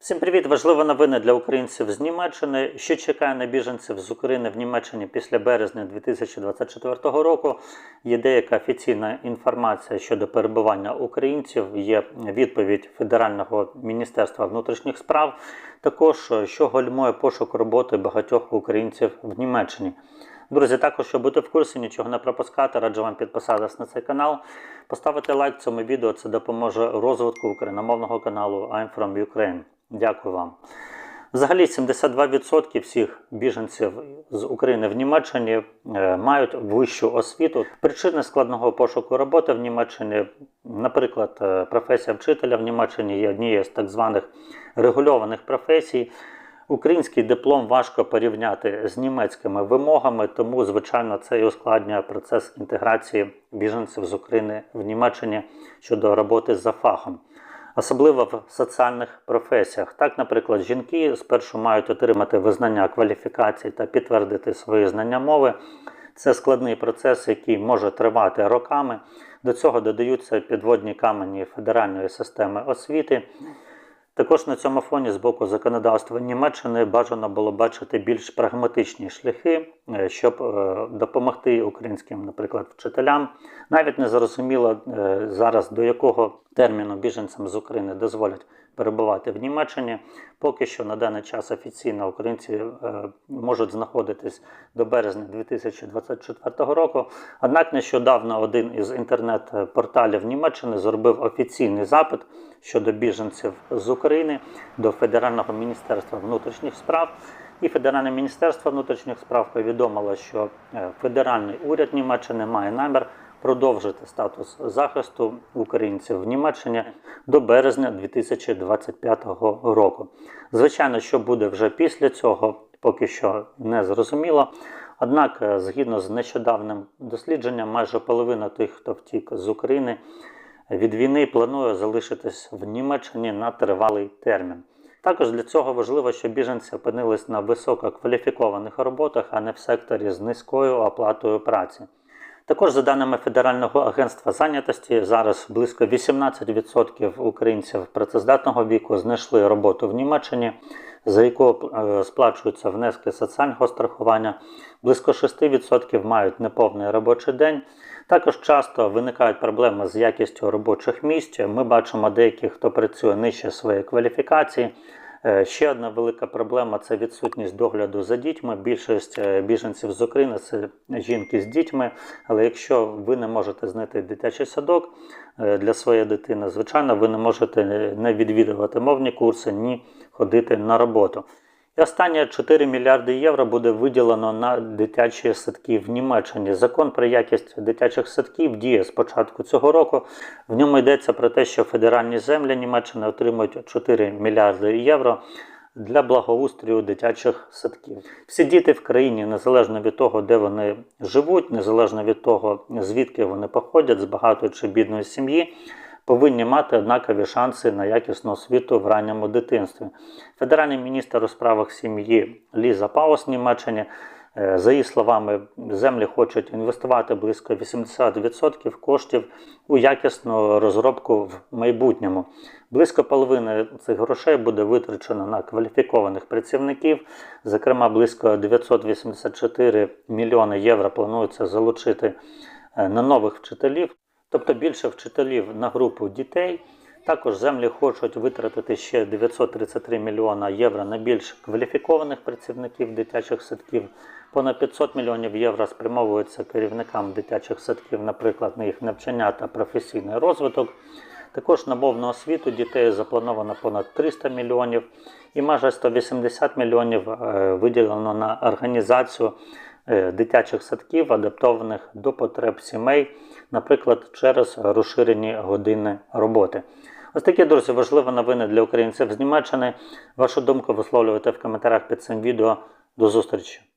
Всім привіт! Важлива новина для українців з Німеччини. Що чекає на біженців з України в Німеччині після березня 2024 року? Є деяка офіційна інформація щодо перебування українців. Є відповідь Федерального міністерства внутрішніх справ. Також що гальмує пошук роботи багатьох українців в Німеччині. Друзі, також щоб бути в курсі, нічого не пропускати, раджу вам підписатись на цей канал, поставити лайк цьому відео. Це допоможе розвитку україномовного каналу I'm from Ukraine. Дякую вам. Взагалі, 72% всіх біженців з України в Німеччині е, мають вищу освіту. Причини складного пошуку роботи в Німеччині, наприклад, е, професія вчителя в Німеччині є однією з так званих регульованих професій. Український диплом важко порівняти з німецькими вимогами, тому, звичайно, це і ускладнює процес інтеграції біженців з України в Німеччині щодо роботи за фахом. Особливо в соціальних професіях. Так, наприклад, жінки спершу мають отримати визнання кваліфікації та підтвердити свої знання мови. Це складний процес, який може тривати роками. До цього додаються підводні камені федеральної системи освіти. Також на цьому фоні з боку законодавства Німеччини бажано було бачити більш прагматичні шляхи, е, щоб е, допомогти українським, наприклад, вчителям. Навіть не зрозуміло е, зараз до якого терміну біженцям з України дозволять перебувати в Німеччині. Поки що на даний час офіційно українці можуть знаходитись до березня 2024 року. Однак нещодавно один із інтернет-порталів Німеччини зробив офіційний запит щодо біженців з України до Федерального міністерства внутрішніх справ. І Федеральне міністерство внутрішніх справ повідомило, що е, федеральний уряд Німеччини має намір продовжити статус захисту українців в Німеччині до березня 2025 року. Звичайно, що буде вже після цього, поки що не зрозуміло. Однак, е, згідно з нещодавним дослідженням, майже половина тих, хто втік з України від війни, планує залишитись в Німеччині на тривалий термін. Також для цього важливо, щоб біженці опинились на висококваліфікованих роботах, а не в секторі з низькою оплатою праці. Також, за даними Федерального агентства зайнятості, зараз близько 18% українців працездатного віку знайшли роботу в Німеччині, за яку е, сплачуються внески соціального страхування. Близько 6% мають неповний робочий день. Також часто виникають проблеми з якістю робочих місць. Ми бачимо деяких, хто працює нижче своєї кваліфікації. Е, ще одна велика проблема це відсутність догляду за дітьми. Більшість е, біженців з України це жінки з дітьми. Але якщо ви не можете знайти дитячий садок е, для своєї дитини, звичайно, ви не можете не відвідувати мовні курси, ні ходити на роботу. І останнє 4 мільярди євро буде виділено на дитячі садки в Німеччині. Закон про якість дитячих садків діє з початку цього року. В ньому йдеться про те, що федеральні землі Німеччини отримують 4 мільярди євро для благоустрою дитячих садків. Всі діти в країні, незалежно від того, де вони живуть, незалежно від того, звідки вони походять, з багатої чи бідної сім'ї повинні мати однакові шанси на якісну освіту в ранньому дитинстві. Федеральний міністр у справах сім'ї Ліза Паус Німеччині, е, за її словами, землі хочуть інвестувати близько 80% коштів у якісну розробку в майбутньому. Близько половини цих грошей буде витрачено на кваліфікованих працівників. Зокрема, близько 984 мільйони євро планується залучити е, на нових вчителів тобто більше вчителів на групу дітей. Також землі хочуть витратити ще 933 мільйона євро на більш кваліфікованих працівників дитячих садків. Понад 500 мільйонів євро спрямовуються керівникам дитячих садків, наприклад, на їх навчання та професійний розвиток. Також на мовну освіту дітей заплановано понад 300 мільйонів і майже 180 мільйонів е, виділено на організацію дитячих садків, адаптованих до потреб сімей, наприклад, через розширені години роботи. Ось такі, друзі, важливі новини для українців з Німеччини. Вашу думку висловлюйте в коментарях під цим відео. До зустрічі!